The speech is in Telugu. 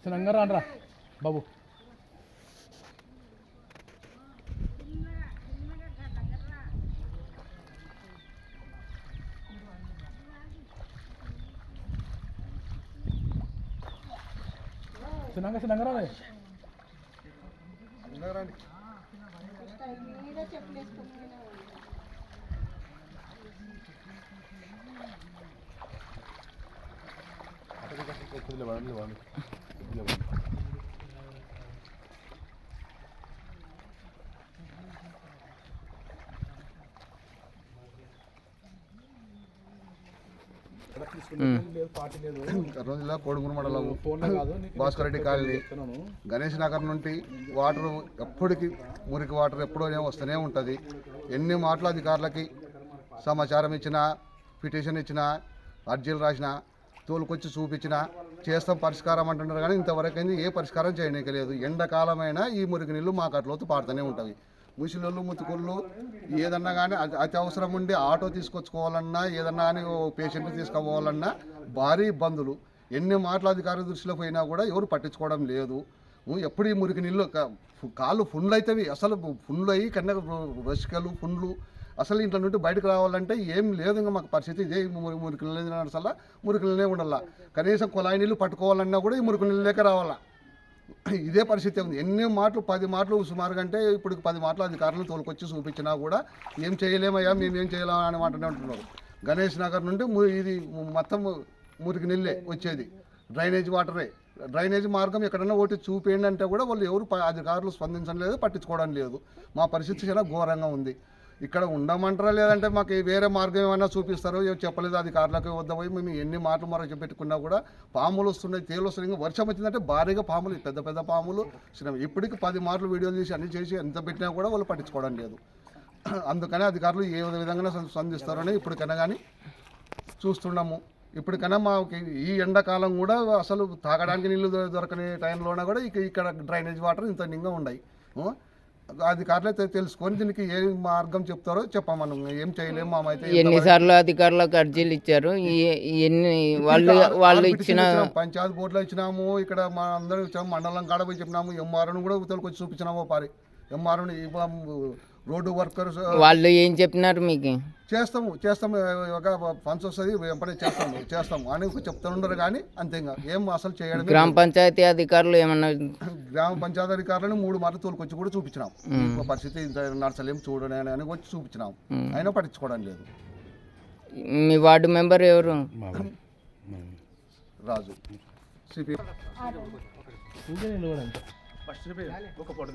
చిన్నంగా రానరా బాబు చిన్నంగా చిన్నంగా రా పార్టీ లేదు కర్నూలు కోడుమూరు మండలం భాస్కర్ రెడ్డి కాలనీ గణేష్ నగర్ నుండి వాటర్ ఎప్పటికి మురికి వాటర్ ఎప్పుడో వస్తూనే ఉంటుంది ఎన్ని మాటలు అధికారులకి సమాచారం ఇచ్చినా పిటిషన్ ఇచ్చినా అర్జీలు రాసినా తోలుకొచ్చి చూపించినా చేస్తాం పరిష్కారం అంటున్నారు కానీ ఇంతవరకు అయింది ఏ పరిష్కారం చేయడానికి లేదు ఎండాకాలమైనా ఈ మురికి నీళ్ళు మా కట్లోతు పాడుతూనే ఉంటుంది ముసిలోళ్ళు ముతుకుళ్ళు ఏదన్నా కానీ అతి- అవసరం ఉండి ఆటో తీసుకొచ్చుకోవాలన్నా ఏదన్నా కానీ పేషెంట్ తీసుకుపోవాలన్నా భారీ ఇబ్బందులు. ఎన్ని మాటలు అధికారుల దృష్టిలో పోయినా కూడా ఎవరు పట్టించుకోవడం లేదు. ఎప్పుడు ఈ మురికి నీళ్ళు కాళ్ళు ఫుండ్లు అవుతాయి అసలు ఫుండ్లు అయ్యి కన్నా రసికలు ఫుండ్లు అసలు ఇంట్లో నుండి బయటకు రావాలంటే ఏం లేదు ఇంకా మాకు పరిస్థితి ఇదే. మురికి మురికి నీళ్ళు అసలు మురికి నీళ్ళే ఉండాలా. కనీసం కుళాయి నీళ్ళు పట్టుకోవాలన్నా కూడా ఈ మురికి నీళ్ళకే రావాలా. ఇదే పరిస్థితి ఉంది. ఎన్ని మాటలు పది మాటలు సుమారు కంటే ఇప్పుడు పది మాటలు అధికారులు తోలుకొచ్చి చూపించినా కూడా ఏం చేయలేమయ్యా మేము ఏం చేయలేమా అని అంటూనే ఉంటున్నారు. గణేష్ నగర్ నుండి ము- ఇది మొత్తం మురికి నీళ్ళే వచ్చేది. డ్రైనేజ్ వాటరే. డ్రైనేజ్ మార్గం ఎక్కడన్నా ఒకటి చూపేయండి అంటే కూడా వాళ్ళు ఎవరు అధికారులు స్పందించడం లేదు పట్టించుకోవడం లేదు. మా పరిస్థితి చాలా ఘోరంగా ఉంది. ఇక్కడ ఉండమంటారా లేదంటే మాకు వేరే మార్గం ఏమైనా చూపిస్తారో ఏం చెప్పలేదు. అధికారులకు వద్ద పోయి మేము ఎన్ని మాటలు మరో పెట్టుకున్నా కూడా పాములు వస్తున్నాయి తేలు వస్తున్నాయి. ఇంకా వర్షం వచ్చిందంటే భారీగా పాములు పెద్ద పెద్ద పాములు చిన్న ఇప్పటికి పది మార్లు వీడియోలు తీసి అన్ని చేసి ఎంత పెట్టినా కూడా వాళ్ళు పట్టించుకోవడం లేదు. అందుకని అధికారులు ఏ విధంగా స్పందిస్తారని ఇప్పటికైనా కానీ చూస్తున్నాము. ఇప్పటికైనా మాకు ఈ ఎండాకాలం కూడా అసలు తాగడానికి నీళ్ళు దొరకని టైంలోనే కూడా ఇక ఇక్కడ డ్రైనేజ్ వాటర్ ఇంత నింగా ఉన్నాయి. అధికారులు అయితే తెలుసుకొని దీనికి ఏ మార్గం చెప్తారో చెప్పమను ఏం చేయలేము మామైతే ఎన్నిసార్లు అధికారులకు అర్జీలు ఇచ్చారు? ఎన్ని వాళ్ళు వాళ్ళు ఇచ్చిన పంచాయతీ బోర్డులో ఇచ్చినాము ఇక్కడ మా అందరూ ఇచ్చాము మండలం కాడ పోయి చెప్పినాము ఎంఆర్ఓని కూడా తోలుకొచ్చి చూపించినాము పారి. ఎంఆర్ఓని రోడ్డు వర్కర్స్ వాళ్ళు ఏం చెప్పినారు మీకు? చేస్తాము చేస్తాము ఒక ఫండ్స్ వస్తుంది వెంపడే చేస్తాము చేస్తాము. అని చెప్తున్నారు కానీ అంతే ఇంకా ఏం అసలు చేయడమే గ్రామ పంచాయతీ అధికారులు ఏమన్నా గ్రామ పంచాయతీ అధికారులను మూడు మార్లు తోలుకొచ్చి కూడా చూపించినాం. పరిస్థితి ఇంత నడచలేం చూడని అని వచ్చి చూపించినాం. అయినా పట్టించుకోవడం లేదు. మీ వార్డు మెంబర్ ఎవరు? రాజు. సిపి. ఫస్ట్ ఒక ఫోటో